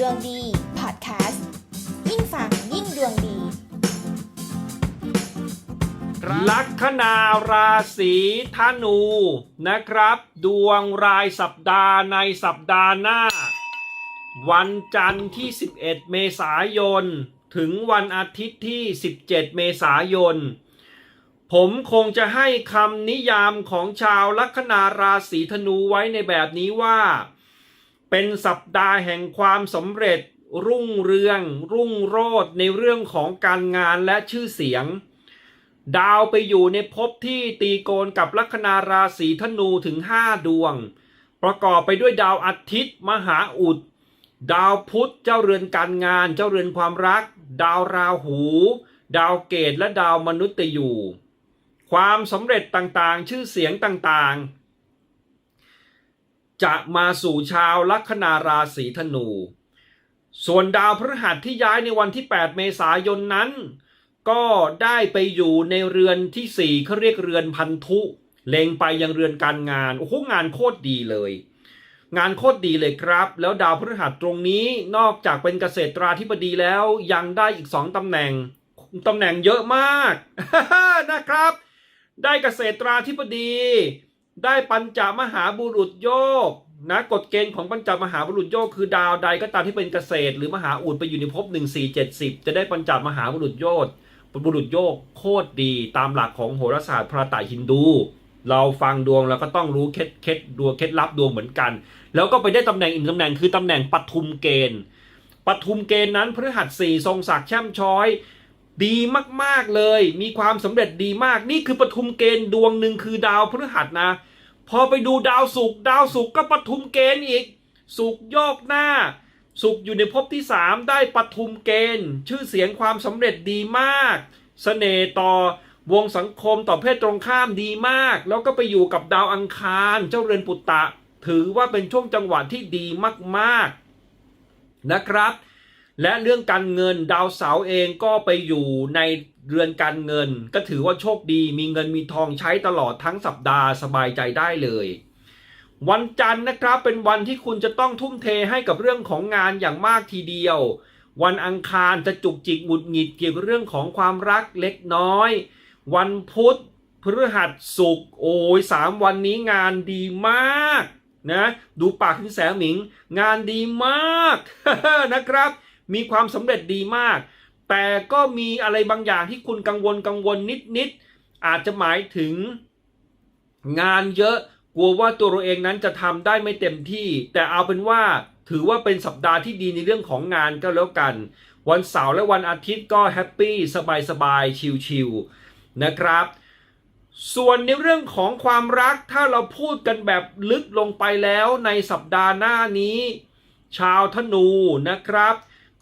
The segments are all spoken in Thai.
ดวงดีพอดแคสต์ยิ่งฟังยิ่งดวงดี ลัคนาราศีธนูนะครับ ดวงรายสัปดาห์ในสัปดาห์หน้า วันจันทร์ที่ 11 เมษายน ถึงวันอาทิตย์ที่ 17 เมษายน ผมคงจะให้คำนิยามของชาวลัคนาราศีธนูไว้ในแบบนี้ว่า เป็นสัปดาห์แห่งความสำเร็จ รุ่งเรือง รุ่งโรจน์ในเรื่องของการงานและชื่อเสียง ดาวไปอยู่ในภพที่ตีโกนกับลัคนาราศีธนูถึง 5 ดวง ประกอบไปด้วยดาวอาทิตย์ มหาอุด ดาวพุธเจ้าเรือนการงาน เจ้าเรือนความรัก ดาวราหู ดาวเกตและดาวมนุษย์ยูความสำเร็จต่างๆ ชื่อเสียงต่างๆ จะมาสู่ชาวลัคนาราศีธนู ส่วนดาวพฤหัสที่ย้ายในวันที่ 8 เมษายนนั้น ก็ได้ไปอยู่ในเรือนที่สี่เขาเรียกเรือนพันธุ เลงไปยังเรือนการงาน โอ้โหงานโคตรดีเลย งานโคตรดีเลยครับ แล้วดาวพฤหัสตรงนี้นอกจากเป็นเกษตราธิบดีแล้วยังได้อีกสองตำแหน่งตำแหน่งเยอะมากนะครับ ได้เกษตราธิบดี ได้ปัญจมหาบุรุษโยกนะกฎเกณฑ์ของปัญจมหาบุรุษโยกคือดาวใดก็ตามที่เป็นเกษตร หรือมหาอุดไปอยู่ในภพ1 4 7 0จะได้ปัญจมหาบุรุษโยกบุรุษโยกโคตรดีตามหลักของโหราศาสตร์พระไตรฮินดู เราฟังดวงเราก็ต้องรู้เคล็ดเคล็ดดวงเคล็ดลับดวงเหมือนกัน แล้วก็ไปได้ตำแหน่งอีกตำแหน่งคือตำแหน่งปทุมเกณฑ์ปทุมเกณฑ์นั้นพฤหัสสี่ทรงศักดิ์แช่มช้อย ดีมากๆเลย มีความสำเร็จดีมากนี่คือปทุมเกณฑ์ดวงหนึ่งคือดาวพฤหัสนะ พอไปดูดาวศุกร์ดาวศุกร์ก็ปทุมเกณฑ์อีกศุกร์โยกหน้าศุกร์อยู่ในภพที่ 3 ได้ปทุมเกณฑ์ ชื่อเสียงความสำเร็จดีมากเสน่ห์ต่อวงสังคมต่อเพศตรงข้ามดีมาก แล้วก็ไปอยู่กับดาวอังคารเจ้าเรือนปุตตะ ถือว่าเป็นช่วงจังหวะที่ดีมากๆนะครับ และเรื่องการเงินดาวเสาร์เองก็ไปอยู่ในเรือนการเงิน ก็ถือว่าโชคดีมีเงินมีทองใช้ตลอดทั้งสัปดาห์สบายใจได้เลย วันจันทร์นะครับเป็นวันที่คุณจะต้องทุ่มเทให้กับเรื่องของงานอย่างมากทีเดียว วันอังคารจะจุกจิกหงุดหงิดเกี่ยวกับเรื่องของความรักเล็กน้อย วันพุธพฤหัสศุกร์โอ้ยสามวันนี้งานดีมากนะดูปากถึงแสหมิง งานดีมากนะครับ มีความสำเร็จดีมาก แต่ก็มีอะไรบางอย่างที่คุณกังวลกังวลนิดนิดๆอาจจะหมายถึงงานเยอะกลัวว่าตัวเราเองนั้นจะทำได้ไม่เต็มที่ แต่เอาเป็นว่าถือว่าเป็นสัปดาห์ที่ดีในเรื่องของงานก็แล้วกัน วันเสาร์และวันอาทิตย์ก็แฮปปี้สบายๆชิลๆนะครับ ส่วนในเรื่องของความรักถ้าเราพูดกันแบบลึกลงไปแล้วในสัปดาห์หน้านี้ ชาวธนูนะครับ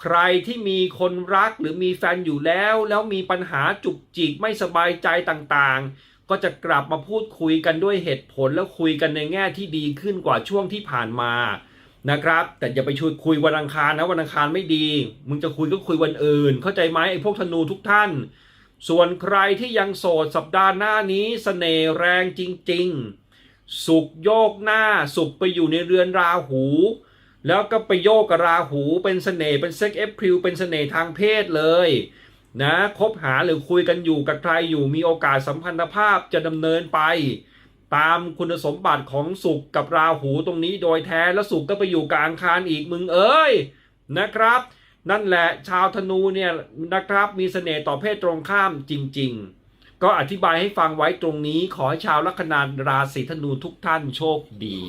ใครที่มีคนรักหรือมีแฟนอยู่แล้ว แล้วมีปัญหาจุกจิกไม่สบายใจต่างๆ ก็จะกลับมาพูดคุยกันด้วยเหตุผลแล้วคุยกันในแง่ที่ดีขึ้นกว่าช่วงที่ผ่านมานะครับ แต่อย่าไปชวนคุยวันอังคารนะวันอังคารไม่ดี มึงจะคุยก็คุยวันอื่น เข้าใจไหมไอ้พวกธนูทุกท่าน ส่วนใครที่ยังโสดสัปดาห์หน้านี้สเสน่ห์แรงจริง ๆ สุกโยกหน้าสุกไปอยู่ในเรือนราหู แล้วก็ไปโยกกับราหูเป็นเสน่ห์เป็นเซ็กเอฟพิวเป็นเสน่ห์ทางเพศเลยนะคบหาหรือคุยกันอยู่กับใครอยู่มีโอกาสสัมพันธภาพจะดำเนินไป ตามคุณสมบัติของสุกกับราหูตรงนี้โดยแท้แล้วสุกก็ไปอยู่กับอังคารอีกมึงเอ้ยนะครับ นั่นแหละชาวธนูเนี่ยนะครับมีเสน่ห์ต่อเพศตรงข้ามจริง ๆ ก็อธิบายให้ฟังไว้ตรงนี้ขอให้ชาวลัคนาราศีธนูทุกท่านโชคดี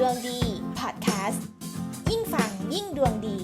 ดวงดีพอดแคสต์ยิ่งฟังยิ่งดวงดี